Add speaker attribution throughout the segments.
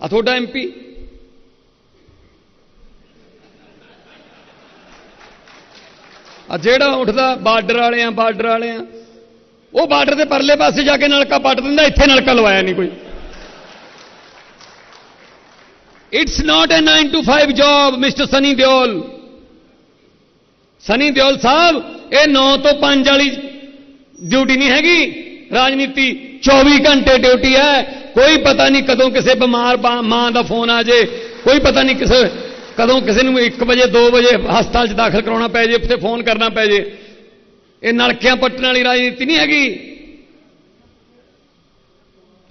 Speaker 1: ਆ ਤੁਹਾਡਾ ਐਮਪੀ ਆ ਜਿਹੜਾ ਉੱਠਦਾ ਬਾਰਡਰ ਵਾਲੇ ਆ ਬਾਰਡਰ ਵਾਲੇ ਆ ਉਹ ਬਾਰਡਰ ਦੇ ਪਰਲੇ ਪਾਸੇ ਜਾ ਕੇ ਨਲਕਾ ਪੱਟ ਦਿੰਦਾ, ਇੱਥੇ ਨਲਕਾ ਲਵਾਇਆ ਨਹੀਂ ਕੋਈ। It's not a 9 to 5 job mister Sunny Deol Sunny Deol ਸਾਹਿਬ ਇਹ 9 ਤੋਂ 5 ਵਾਲੀ ਡਿਊਟੀ ਨਹੀਂ ਹੈਗੀ ਰਾਜਨੀਤੀ 24 ਘੰਟੇ ਡਿਊਟੀ ਹੈ ਕੋਈ ਪਤਾ ਨਹੀਂ ਕਦੋਂ ਕਿਸੇ ਬਿਮਾਰ ਬਾ- ਮਾਂ ਦਾ ਫੋਨ ਆ ਜੇ ਕੋਈ ਪਤਾ ਨਹੀਂ ਕਿਸੇ ਕਦੋਂ ਕਿਸੇ ਨੂੰ 1 ਵਜੇ 2 ਵਜੇ ਹਸਪਤਾਲ 'ਚ ਦਾਖਲ ਕਰਾਉਣਾ ਪੈ ਜੇ ਉੱਥੇ ਫੋਨ ਕਰਨਾ ਪੈ ਜੇ ਇਹ ਨਲਕਿਆਂ ਪੱਟਣ ਵਾਲੀ ਰਾਜਨੀਤੀ ਨਹੀਂ ਹੈਗੀ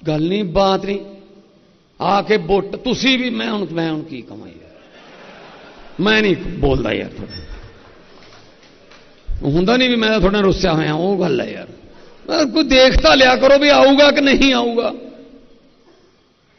Speaker 1: ਗੱਲ ਨਹੀਂ ਬਾਤ ਨਹੀਂ ਆ ਕੇ ਵੋਟ ਤੁਸੀਂ ਵੀ ਮੈਂ ਹੁਣ ਮੈਂ ਹੁਣ ਕੀ ਕਮਾਂ ਯਾਰ ਮੈਂ ਨਹੀਂ ਬੋਲਦਾ ਯਾਰ ਤੁਹਾਡਾ ਹੁੰਦਾ ਨਹੀਂ ਵੀ ਮੈਂ ਤਾਂ ਤੁਹਾਡੇ ਨਾਲ ਰੁੱਸਿਆ ਹੋਇਆ ਉਹ ਗੱਲ ਹੈ ਯਾਰ ਮੈਂ ਕੋਈ ਦੇਖਤਾ ਲਿਆ ਕਰੋ ਵੀ ਆਊਗਾ ਕਿ ਨਹੀਂ ਆਊਗਾ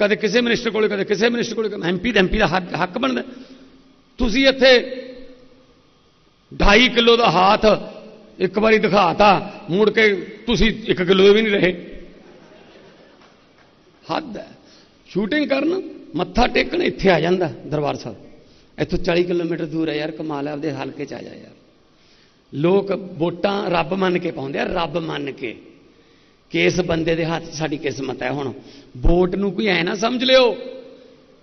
Speaker 1: ਕਦੇ ਕਿਸੇ ਮਿਨਿਸਟਰ ਕੋਲੇ, ਕਦੇ ਕਿਸੇ ਮਿਨਿਸਟਰ ਕੋਲੇ ਐਮਪੀ ਦਾ ਐਮਪੀ ਦਾ ਹੱਕ ਹੱਕ ਬਣਦਾ। ਤੁਸੀਂ ਇੱਥੇ 2.5 ਕਿਲੋ ਦਾ ਹਾਥ ਇੱਕ ਵਾਰੀ ਦਿਖਾਤਾ, ਮੁੜ ਕੇ ਤੁਸੀਂ 1 ਕਿਲੋ ਵੀ ਨਹੀਂ ਰਹੇ। ਹੱਦ ਹੈ। ਸ਼ੂਟਿੰਗ ਕਰਨ, ਮੱਥਾ ਟੇਕਣ ਇੱਥੇ ਆ ਜਾਂਦਾ ਦਰਬਾਰ ਸਾਹਿਬ। ਇੱਥੋਂ 40 ਕਿਲੋਮੀਟਰ ਦੂਰ ਹੈ ਯਾਰ, ਕਮਾਲ ਹੈ, ਆਪਦੇ ਹਲਕੇ ਚ ਆ ਜਾ ਯਾਰ। ਲੋਕ ਵੋਟਾਂ ਰੱਬ ਮੰਨ ਕੇ ਪਾਉਂਦੇ ਆ, ਰੱਬ ਮੰਨ ਕੇ। ਕਿ ਇਸ ਬੰਦੇ ਦੇ ਹੱਥ ਸਾਡੀ ਕਿਸਮਤ ਹੈ ਹੁਣ? ਵੋਟ ਨੂੰ ਕੋਈ ਐ ਨਾ ਸਮਝ ਲਿਓ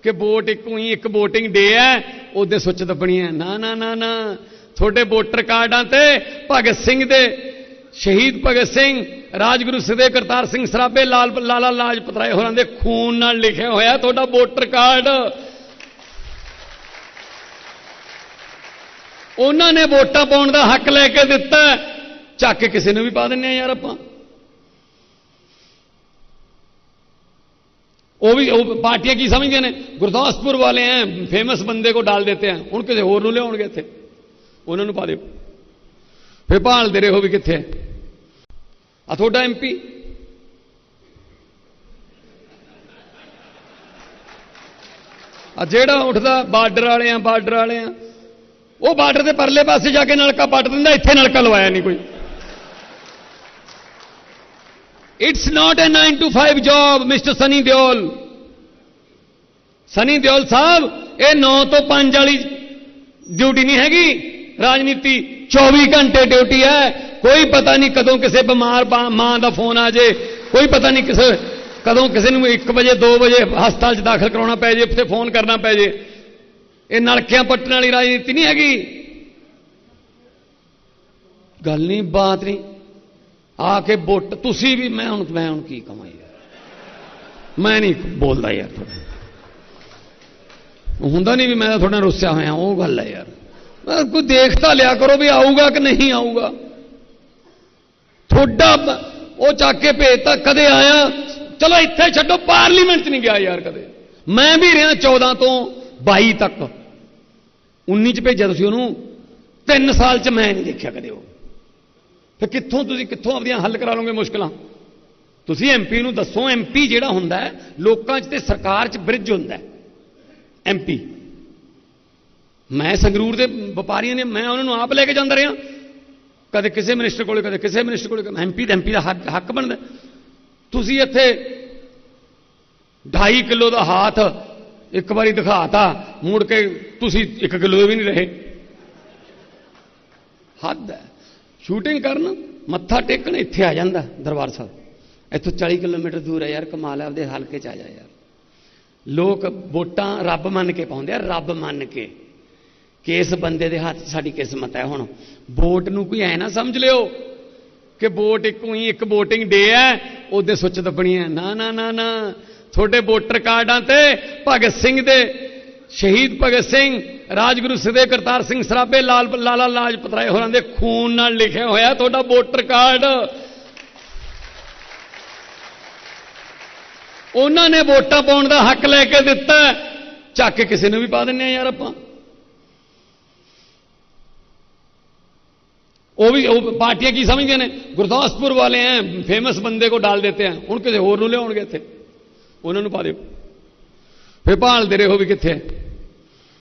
Speaker 1: ਕਿ ਵੋਟ ਇੱਕ ਹੀ, ਇੱਕ VOTING ਡੇ ਹੈ, ਉਹਦੇ ਸੁੱਚ ਦੱਬਣੀ ਹੈ। ਨਾ ਨਾ ਨਾ ਨਾ। ਤੁਹਾਡੇ ਵੋਟਰ ਕਾਰਡਾਂ ਤੇ ਭਗਤ ਸਿੰਘ ਦੇ, ਸ਼ਹੀਦ ਭਗਤ ਸਿੰਘ, ਰਾਜਗੁਰੂ ਸਦੇ ਕਰਤਾਰ ਸਿੰਘ ਸਰਾਭੇ, ਲਾਲ, ਲਾਲਾ ਲਾਜਪਤ ਰਾਏ ਹੋਰਾਂ ਦੇ ਖੂਨ ਨਾਲ ਲਿਖਿਆ ਹੋਇਆ ਤੁਹਾਡਾ ਵੋਟਰ ਕਾਰਡ। ਉਹਨਾਂ ਨੇ ਵੋਟਾਂ ਪਾਉਣ ਦਾ ਹੱਕ ਲੈ ਕੇ ਦਿੱਤਾ। ਚੱਕ ਕੇ ਕਿਸੇ ਨੂੰ ਵੀ ਪਾ ਦਿੰਨੇ ਆ ਯਾਰ ਆਪਾਂ। ਉਹ ਵੀ, ਉਹ ਪਾਰਟੀਆਂ ਕੀ ਸਮਝਦੀਆਂ ਨੇ? ਗੁਰਦਾਸਪੁਰ ਵਾਲੇ ਐ ਫੇਮਸ ਬੰਦੇ ਕੋ ਡਾਲ ਦੇਤੇ ਆ ਹੁਣ ਕਿਸੇ ਹੋਰ ਨੂੰ ਲਿਆਉਣਗੇ ਇੱਥੇ? ਉਹਨਾਂ ਨੂੰ ਪਾ ਦਿਓ। ਫਿਰ ਭਾਲਦੇ ਰਹੋ ਵੀ ਕਿੱਥੇ ਆ ਤੁਹਾਡਾ ਐਮਪੀ ਆ ਜਿਹੜਾ ਉੱਠਦਾ ਬਾਰਡਰ ਵਾਲੇ ਆ, ਬਾਰਡਰ ਵਾਲੇ ਆ, ਉਹ ਬਾਰਡਰ ਦੇ ਪਰਲੇ ਪਾਸੇ ਜਾ ਕੇ ਨਲਕਾ ਪੱਟ ਦਿੰਦਾ, ਇੱਥੇ ਨਲਕਾ ਲਵਾਇਆ ਨਹੀਂ ਕੋਈ। It's not a 9 to 5 job mister Sunny Deol Sunny Deol ਸਾਹਿਬ ਇਹ 9 ਤੋਂ 5 ਵਾਲੀ ਡਿਊਟੀ ਨਹੀਂ ਹੈਗੀ। ਰਾਜਨੀਤੀ 24 ਘੰਟੇ ਡਿਊਟੀ ਹੈ। ਕੋਈ ਪਤਾ ਨਹੀਂ ਕਦੋਂ ਕਿਸੇ ਬਿਮਾਰ ਮਾਂ ਦਾ ਫੋਨ ਆ ਜੇ। ਕੋਈ ਪਤਾ ਨਹੀਂ ਕਿਸੇ ਕਦੋਂ ਕਿਸੇ ਨੂੰ 1 ਵਜੇ 2 ਵਜੇ ਹਸਪਤਾਲ 'ਚ ਦਾਖਲ ਕਰਾਉਣਾ ਪੈ ਜੇ, ਉੱਥੇ ਫੋਨ ਕਰਨਾ ਪੈ ਜੇ। ਇਹ ਨਲਕਿਆਂ ਪੱਟਣ ਵਾਲੀ ਰਾਜਨੀਤੀ ਨਹੀਂ ਹੈਗੀ। ਗੱਲ ਨਹੀਂ, ਬਾਤ ਨਹੀਂ। ਆ ਕੇ ਵੋਟ ਤੁਸੀਂ ਵੀ, ਮੈਂ ਹੁਣ ਮੈਂ ਹੁਣ ਕੀ ਕਹਾਂ ਯਾਰ? ਮੈਂ ਨਹੀਂ ਬੋਲਦਾ ਯਾਰ ਤੁਹਾਡਾ ਹੁੰਦਾ ਨਹੀਂ ਵੀ ਮੈਂ ਤਾਂ ਤੁਹਾਡੇ ਰੁੱਸਿਆ ਹੋਇਆ, ਉਹ ਗੱਲ ਹੈ ਯਾਰ। ਮੈਂ ਕੋਈ ਦੇਖਤਾ ਲਿਆ ਕਰੋ ਵੀ ਆਊਗਾ ਕਿ ਨਹੀਂ ਆਊਗਾ। ਤੁਹਾਡਾ ਉਹ ਚੱਕ ਕੇ ਭੇਜਤਾ, ਕਦੇ ਆਇਆ? ਚਲੋ ਇੱਥੇ ਛੱਡੋ, ਪਾਰਲੀਮੈਂਟ 'ਚ ਨਹੀਂ ਗਿਆ ਯਾਰ ਕਦੇ। ਮੈਂ ਵੀ ਰਿਹਾ 14 ਤੋਂ 22 ਤੱਕ। 19 ਚ ਭੇਜਿਆ ਤੁਸੀਂ ਉਹਨੂੰ। 3 ਸਾਲ 'ਚ ਮੈਂ ਨਹੀਂ ਦੇਖਿਆ ਕਦੇ ਉਹ। ਫਿਰ ਕਿੱਥੋਂ ਤੁਸੀਂ ਕਿੱਥੋਂ ਆਪਦੀਆਂ ਹੱਲ ਕਰਾ ਲਓਗੇ ਮੁਸ਼ਕਲਾਂ? ਤੁਸੀਂ ਐਮਪੀ ਨੂੰ ਦੱਸੋ ਐਮਪੀ ਜਿਹੜਾ ਹੁੰਦਾ ਹੈ, ਲੋਕਾਂ 'ਚ ਤੇ ਸਰਕਾਰ 'ਚ ਬ੍ਰਿਜ ਹੁੰਦਾ ਹੈ। ਐਮਪੀ ਮੈਂ ਸੰਗਰੂਰ ਦੇ ਵਪਾਰੀਆਂ ਨੇ, ਮੈਂ ਉਹਨਾਂ ਨੂੰ ਆਪ ਲੈ ਕੇ ਜਾਂਦਾ ਰਿਹਾ। ਕਦੇ ਕਿਸੇ ਮਿਨਿਸਟਰ ਕੋਲੇ, ਕਦੇ ਕਿਸੇ ਮਿਨਿਸਟਰ ਕੋਲੇ ਐਮਪੀ ਦਾ ਐਮਪੀ ਦਾ ਹੱਕ ਹੱਕ ਬਣਦਾ ਤੁਸੀਂ ਇੱਥੇ 2.5 ਕਿਲੋ ਦਾ ਹਾਥ ਇੱਕ ਵਾਰੀ ਦਿਖਾਤਾ, ਮੁੜ ਕੇ ਤੁਸੀਂ 1 ਕਿਲੋ ਦੇ ਵੀ ਨਹੀਂ ਰਹੇ। ਹੱਦ ਹੈ। ਸ਼ੂਟਿੰਗ ਕਰਨ, ਮੱਥਾ ਟੇਕਣ, ਇੱਥੇ ਆ ਜਾਂਦਾ ਦਰਬਾਰ ਸਾਹਿਬ। ਇੱਥੋਂ 40 ਕਿਲੋਮੀਟਰ ਦੂਰ ਹੈ ਯਾਰ, ਕਮਾਲ ਹੈ, ਆਪਦੇ ਹਲਕੇ ਚ ਆ ਜਾ ਯਾਰ। ਲੋਕ ਵੋਟਾਂ ਰੱਬ ਮੰਨ ਕੇ ਪਾਉਂਦੇ ਆ, ਰੱਬ ਮੰਨ ਕੇ। ਕਿ ਇਸ ਬੰਦੇ ਦੇ ਹੱਥ 'ਚ ਸਾਡੀ ਕਿਸਮਤ ਹੈ ਹੁਣ? ਵੋਟ ਨੂੰ ਕੋਈ ਐ ਨਾ ਸਮਝ ਲਿਓ ਕਿ ਵੋਟ ਇੱਕ ਹੀ ਇੱਕ VOTING ਡੇ ਹੈ, ਉਹਦੇ ਸੁੱਚ ਦੱਬਣੀ ਹੈ। ਨਾ ਨਾ ਨਾ ਨਾ। ਤੁਹਾਡੇ ਵੋਟਰ ਕਾਰਡਾਂ ਤੇ ਭਗਤ ਸਿੰਘ ਦੇ, ਸ਼ਹੀਦ ਭਗਤ ਸਿੰਘ ਰਾਜਗੁਰੂ ਸਦੇ ਕਰਤਾਰ ਸਿੰਘ ਸਰਾਭੇ ਲਾਲ ਲਾਲਾ ਲਾਜਪਤ ਰਾਏ ਹੋਰਾਂ ਦੇ ਖੂਨ ਨਾਲ ਲਿਖਿਆ ਹੋਇਆ ਤੁਹਾਡਾ ਵੋਟਰ ਕਾਰਡ। ਉਹਨਾਂ ਨੇ ਵੋਟਾਂ ਪਾਉਣ ਦਾ ਹੱਕ ਲੈ ਕੇ ਦਿੱਤਾ। ਹੈ। ਚੱਕ ਕੇ ਕਿਸੇ ਨੂੰ ਵੀ ਪਾ ਦਿੰਨੇ ਆ ਯਾਰ ਆਪਾਂ। ਉਹ ਵੀ, ਉਹ ਪਾਰਟੀਆਂ ਕੀ ਸਮਝਦੇ ਨੇ? ਗੁਰਦਾਸਪੁਰ ਵਾਲੇ ਐ ਫੇਮਸ ਬੰਦੇ ਕੋ ਡਾਲ ਦੇਤੇ ਆ ਹੁਣ ਕਿਸੇ ਹੋਰ ਨੂੰ ਲਿਆਉਣਗੇ ਇੱਥੇ। ਉਹਨਾਂ ਨੂੰ ਪਾ ਦਿਓ। ਫੇ ਭਾਲਦੇ ਰਹੋ ਵੀ ਕਿੱਥੇ